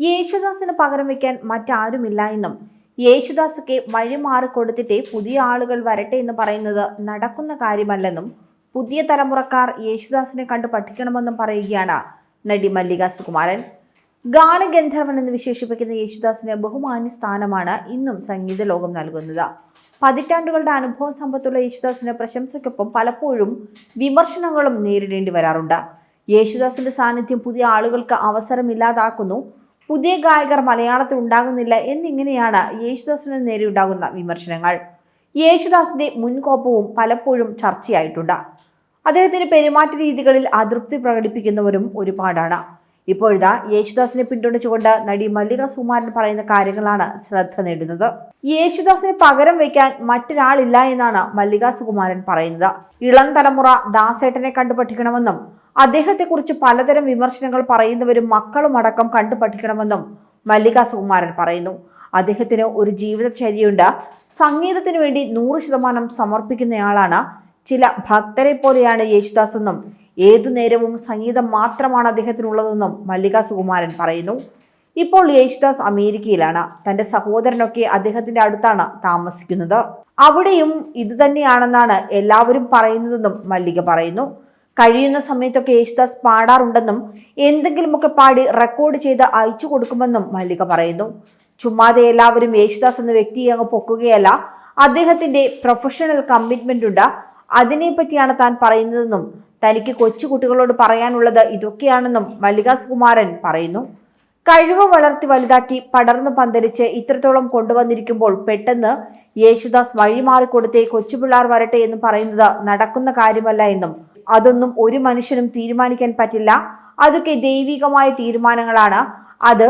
യേശുദാസിന് പകരം വയ്ക്കാൻ മറ്റാരുമില്ല എന്നും യേശുദാസൊക്കെ വഴിമാറി കൊടുത്തിട്ടേ പുതിയ ആളുകൾ വരട്ടെ എന്ന് പറയുന്നത് നടക്കുന്ന കാര്യമല്ലെന്നും പുതിയ തലമുറക്കാർ യേശുദാസിനെ കണ്ട് പഠിക്കണമെന്നും പറയുകയാണ് നടി മല്ലിക സുകുമാരൻ. ഗാനഗന്ധർവൻ എന്ന് വിശേഷിപ്പിക്കുന്ന യേശുദാസിന് ബഹുമാന്യ സ്ഥാനമാണ് ഇന്നും സംഗീത ലോകം നൽകുന്നത്. പതിറ്റാണ്ടുകളുടെ അനുഭവ സമ്പത്തുള്ള യേശുദാസിന് പ്രശംസയ്ക്കൊപ്പം പലപ്പോഴും വിമർശനങ്ങളും നേരിടേണ്ടി വരാറുണ്ട്. യേശുദാസിന്റെ സാന്നിധ്യം പുതിയ ആളുകൾക്ക് അവസരമില്ലാതാക്കുന്നു പുതിയ ഗായകർ മലയാളത്തിൽ ഉണ്ടാകുന്നില്ല എന്നിങ്ങനെയാണ് യേശുദാസിന് നേരെ ഉണ്ടാകുന്ന വിമർശനങ്ങൾ. യേശുദാസിന്റെ മുൻകോപവും പലപ്പോഴും ചർച്ചയായിട്ടുണ്ട്. അദ്ദേഹത്തിന്റെ പെരുമാറ്റ രീതികളിൽ അതൃപ്തി പ്രകടിപ്പിക്കുന്നവരും ഒരുപാടാണ്. ഇപ്പോഴിതാ യേശുദാസിനെ പിന്തുണച്ചുകൊണ്ട് നടി മല്ലിക സുമാരൻ പറയുന്ന കാര്യങ്ങളാണ് ശ്രദ്ധ നേടുന്നത്. യേശുദാസിന് പകരം വയ്ക്കാൻ മറ്റൊരാളില്ല എന്നാണ് മല്ലിക സുകുമാരൻ പറയുന്നത്. ഇളം തലമുറ ദാസേട്ടനെ കണ്ടു പഠിക്കണമെന്നും അദ്ദേഹത്തെക്കുറിച്ച് പലതരം വിമർശനങ്ങൾ പറയുന്നവരും മക്കളും അടക്കം കണ്ടു പഠിക്കണമെന്നും മല്ലിക സുകുമാരൻ പറയുന്നു. അദ്ദേഹത്തിന് ഒരു ജീവിതചര്യയുണ്ട്. സംഗീതത്തിന് വേണ്ടി നൂറ് ശതമാനം സമർപ്പിക്കുന്നയാളാണ്. ചില ഭക്തരെ പോലെയാണ് യേശുദാസ് എന്നും ഏതു നേരവും സംഗീതം മാത്രമാണ് അദ്ദേഹത്തിനുള്ളതെന്നും മല്ലിക സുകുമാരൻ പറയുന്നു. ഇപ്പോൾ യേശുദാസ് അമേരിക്കയിലാണ്. തന്റെ സഹോദരനൊക്കെ അദ്ദേഹത്തിന്റെ അടുത്താണ് താമസിക്കുന്നത്. അവിടെയും ഇത് തന്നെയാണെന്നാണ് എല്ലാവരും പറയുന്നതെന്നും മല്ലിക പറയുന്നു. കഴിയുന്ന സമയത്തൊക്കെ യേശുദാസ് പാടാറുണ്ടെന്നും എന്തെങ്കിലുമൊക്കെ പാടി റെക്കോർഡ് ചെയ്ത് അയച്ചു കൊടുക്കുമെന്നും മല്ലിക പറയുന്നു. ചുമ്മാതെ എല്ലാവരും യേശുദാസ് എന്ന വ്യക്തിയെ അങ്ങ് പൊക്കുകയല്ല. അദ്ദേഹത്തിന്റെ പ്രൊഫഷണൽ കമ്മിറ്റ്മെന്റ് ഉണ്ട്. അതിനെപ്പറ്റിയാണ് താൻ പറയുന്നതെന്നും തനിക്ക് കൊച്ചുകുട്ടികളോട് പറയാനുള്ളത് ഇതൊക്കെയാണെന്നും മല്ലിക സുകുമാരൻ പറയുന്നു. കഴിവ് വളർത്തി വലുതാക്കി പടർന്നു പന്തലിച്ച് ഇത്രത്തോളം കൊണ്ടുവന്നിരിക്കുമ്പോൾ പെട്ടെന്ന് യേശുദാസ് വഴിമാറിക്കൊടുത്തേ കൊച്ചുപിള്ളാർ വരട്ടെ എന്ന് പറയുന്നത് നടക്കുന്ന കാര്യമല്ല എന്നും അതൊന്നും ഒരു മനുഷ്യനും തീരുമാനിക്കാൻ പറ്റില്ല. അതൊക്കെ ദൈവികമായ തീരുമാനങ്ങളാണ്. അത്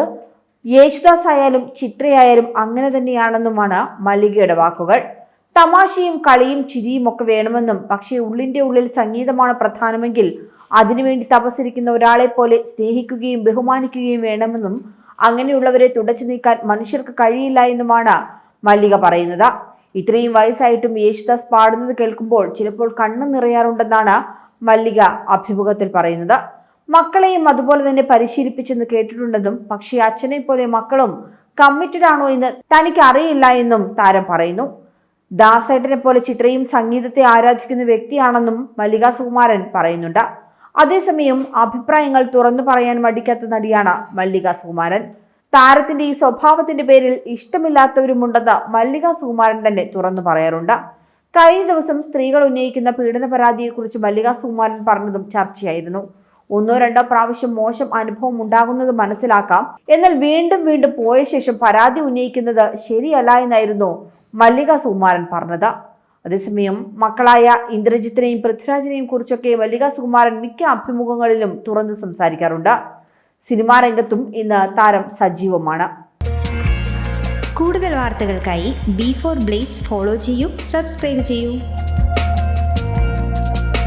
യേശുദാസ് ആയാലും ചിത്രയായാലും അങ്ങനെ തന്നെയാണെന്നുമാണ് മല്ലികയുടെ വാക്കുകൾ. തമാശയും കളിയും ചിരിയും ഒക്കെ വേണമെന്നും പക്ഷേ ഉള്ളിന്റെ ഉള്ളിൽ സംഗീതമാണ് പ്രധാനമെങ്കിൽ അതിനുവേണ്ടി തപസ്സിരിക്കുന്ന ഒരാളെ പോലെ സ്നേഹിക്കുകയും ബഹുമാനിക്കുകയും വേണമെന്നും അങ്ങനെയുള്ളവരെ തുടച്ചു നീക്കാൻ മനുഷ്യർക്ക് കഴിയില്ല എന്നുമാണ് മല്ലിക പറയുന്നത്. ഇത്രയും വയസ്സായിട്ടും യേശുദാസ് പാടുന്നത് കേൾക്കുമ്പോൾ ചിലപ്പോൾ കണ്ണു നിറയാറുണ്ടെന്നാണ് മല്ലിക അഭിമുഖത്തിൽ പറയുന്നത്. മക്കളെയും അതുപോലെ തന്നെ പരിശീലിപ്പിച്ചെന്ന് കേട്ടിട്ടുണ്ടെന്നും പക്ഷേ അച്ഛനെ പോലെ മക്കളും കമ്മിറ്റഡ് ആണോ എന്ന് തനിക്ക് അറിയില്ല എന്നും താരം പറയുന്നു. ദാസേട്ടനെ പോലെ ചിത്രയും സംഗീതത്തെ ആരാധിക്കുന്ന വ്യക്തിയാണെന്നും മല്ലിക സുകുമാരൻ പറയുന്നുണ്ട്. അതേസമയം അഭിപ്രായങ്ങൾ തുറന്നു പറയാൻ മടിക്കാത്ത നടിയാണ് മല്ലിക സുകുമാരൻ താരത്തിന്റെ ഈ സ്വഭാവത്തിന്റെ പേരിൽ ഇഷ്ടമില്ലാത്തവരുമുണ്ടെന്ന് മല്ലിക സുകുമാരൻ തന്നെ തുറന്നു പറയാറുണ്ട്. കഴിഞ്ഞ ദിവസം സ്ത്രീകൾ ഉന്നയിക്കുന്ന പീഡന പരാതിയെക്കുറിച്ച് മല്ലിക സുകുമാരൻ പറഞ്ഞതും ചർച്ചയായിരുന്നു. ഒന്നോ രണ്ടോ പ്രാവശ്യം മോശം അനുഭവം ഉണ്ടാകുന്നത് മനസ്സിലാക്കാം. എന്നാൽ വീണ്ടും വീണ്ടും പോയ ശേഷം പരാതി ഉന്നയിക്കുന്നത് ശരിയല്ല എന്നായിരുന്നു മല്ലിക സുകുമാരൻ പറഞ്ഞത്. അതേസമയം മക്കളായ ഇന്ദ്രജിത്തിനെയും പൃഥ്വിരാജിനെയും കുറിച്ചൊക്കെ മല്ലിക സുകുമാരൻ മിക്ക അഭിമുഖങ്ങളിലും തുറന്ന് സംസാരിക്കാറുണ്ട്. സിനിമാ രംഗത്തും ഇന്ന് താരം സജീവമാണ്. കൂടുതൽ വാർത്തകൾക്കായി ബി ഫോർ ബ്ലേസ് ഫോളോ ചെയ്യൂ സബ്സ്ക്രൈബ് ചെയ്യൂ.